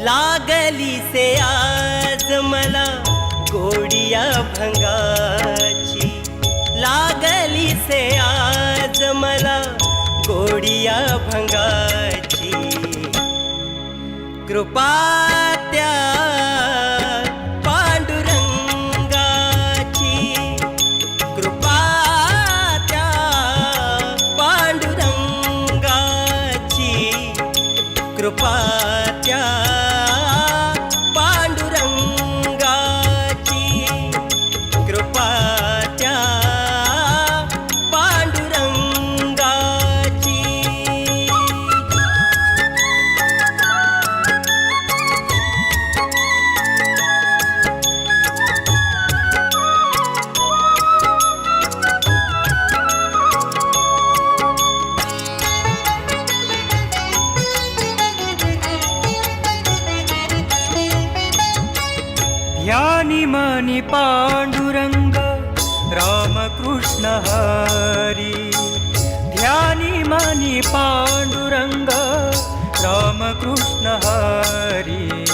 लागली से आज मला गोडिया भंगाची. लागली से आज मला गोडिया भंगाची. कृपा त्या कृपा ध्यानि मणिपाण्डुरङ्ग रामकृष्ण हरि। ध्यानि मणि पाण्डुरङ्ग रामकृष्ण हरि।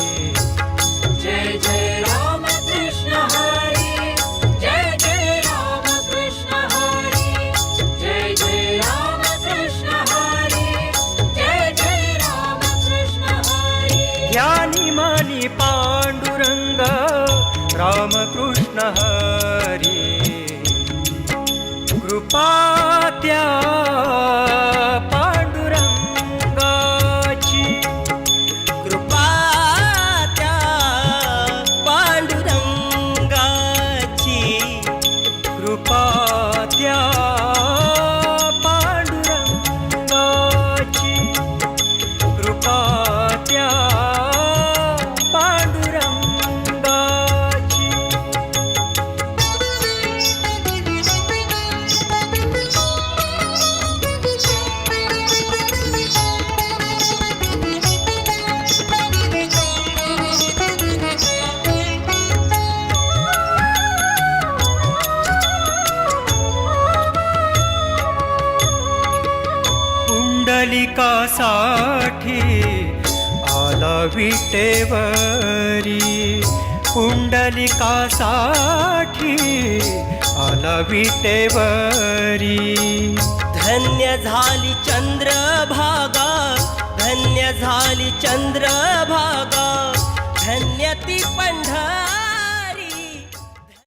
रामकृष्ण हरी। कृपा पुंडलिकासाठी आला विटेवरी. पुंडलिकासाठी आला विटेवरी. धन्य झाली चंद्रभागा धन्य झाली चंद्रभागा. धन्य ती पंढरी